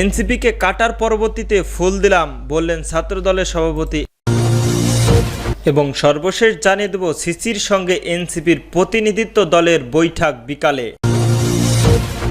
এনসিপিকে কাটার পরবর্তীতে ফুল দিলাম, বললেন ছাত্রদলের সভাপতি। এবং সর্বশেষ জানিয়ে দেব, সিসির সঙ্গে এনসিপির প্রতিনিধিত্ব দলের বৈঠক বিকালে।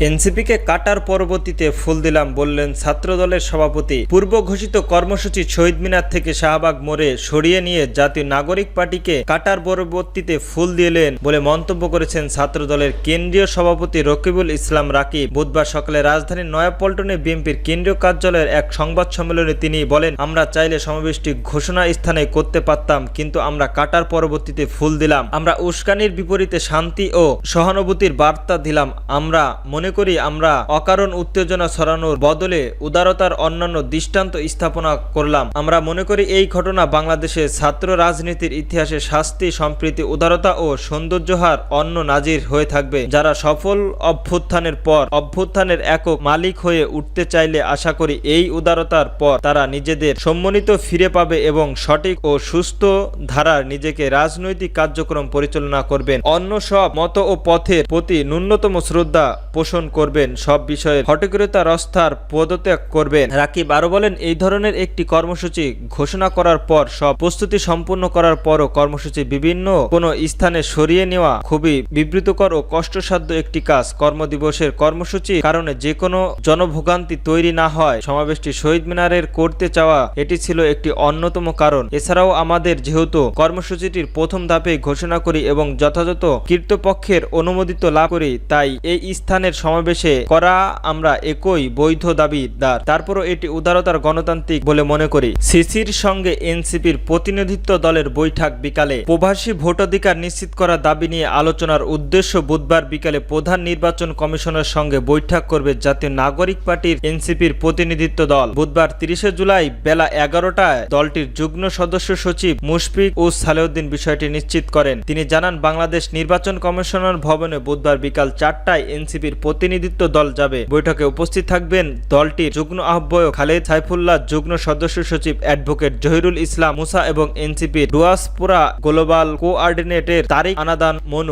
এনসিপিকে কাটার পরবর্তীতে ফুল দিলাম বললেন ছাত্রদলের সভাপতি। পূর্ব ঘোষিত কর্মসূচি শহীদ মিনার থেকে শাহবাগ মোড়ে সরিয়ে নিয়ে জাতীয় নাগরিক পার্টিকে কাটার পরবর্তীতে ফুল দিলেন বলে মন্তব্য করেছেন ছাত্রদলের কেন্দ্রীয় সভাপতি রকিবুল ইসলাম রাকিব। বুধবার সকালে রাজধানীর নয়াপল্টনে বিএনপির কেন্দ্রীয় কার্যালয়ের এক সংবাদ সম্মেলনে তিনি বলেন, আমরা চাইলে সমাবেশটি ঘোষণা স্থানে করতে পারতাম, কিন্তু আমরা কাটার পরবর্তীতে ফুল দিলাম। আমরা উস্কানির বিপরীতে শান্তি ও সহানুভূতির বার্তা দিলাম। আমরা মনে করি আমরা অকারণ উত্তেজনা ছড়ানোর বদলে উদারতার অন্যান্য দৃষ্টান্ত স্থাপনা করলাম। আমরা মনে করি এই ঘটনা বাংলাদেশের ছাত্র রাজনীতির ইতিহাসে শাস্তি, সম্প্রীতি, উদারতা ও সৌন্দর্যহার অন্য নাজির হয়ে থাকবে। যারা সফল অভ্যুত্থানের পর, অভ্যুত্থানের একক মালিক হয়ে উঠতে চাইলে আশা করি এই উদারতার পর তারা নিজেদের সম্মানিত ফিরে পাবে এবং সঠিক ও সুস্থ ধারার নিজেকে রাজনৈতিক কার্যক্রম পরিচালনা করবেন। অন্য সব মত ও পথের প্রতি ন্যূনতম শ্রদ্ধা পোষণ করবেন, সব বিষয়ে হটকরতা রস্তার পদত্যাগ করবেন। রাকিব আরও বলেন, এই ধরনের একটি কর্মসূচি ঘোষণা করার পর, সব প্রস্তুতি সম্পূর্ণ করার পরও কর্মসূচি বিভিন্ন কোনো স্থানে সরিয়ে নেওয়া খুবই বিবৃতকর ও কষ্টসাধ্য একটি কাজ। কর্মদিবসের কর্মসূচি কারণে যে কোনো জনভোগান্তি তৈরি না হয়। সমাবেশটি শহীদ মিনারের করতে চাওয়া, এটি ছিল একটি অন্যতম কারণ। এছাড়াও আমাদের যেহেতু কর্মসূচিটির প্রথম ধাপে ঘোষণা করি এবং যথাযথ কীর্তপক্ষের অনুমোদিত লাভ করি, তাই এই স্থানের সমাবেশে করা আমরা একই বৈধ দাবিদার তারপরও এটি উদারতার গণতান্ত্রিক বলে মনে করি। সিসির সঙ্গে এনসিপির প্রতিনিধিত্ব দলের বৈঠক বিকালে প্রবাসী ভোটাধিকার নিশ্চিত করার দাবি নিয়ে আলোচনার উদ্দেশ্য বুধবার বিকালে প্রধান নির্বাচন কমিশনের সঙ্গে বৈঠক করবে জাতীয় নাগরিক পার্টির এনসিপির প্রতিনিধিত্ব দল। বুধবার তিরিশে জুলাই বেলা এগারোটায় দলটির যুগ্ম সদস্য সচিব মুশফিক ও সালেউদ্দিন বিষয়টি নিশ্চিত করেন। তিনি জানান, বাংলাদেশ নির্বাচন কমিশনার ভবনে বুধবার বিকাল চারটায় এনসিপির প্রতিনিধিত্ব দল যাবে। বৈঠকে উপস্থিত থাকবেন দলটির যুগ্ম আহ্বায়ক খালেদ সাইফুল্লাহ, যুগ্ম সদস্য সচিব অ্যাডভোকেট জহিরুল ইসলাম মুসা এবং এনসিপির ডুয়াসপুরা গ্লোবাল কোঅর্ডিনেটের তারিক আনাদান, মনু।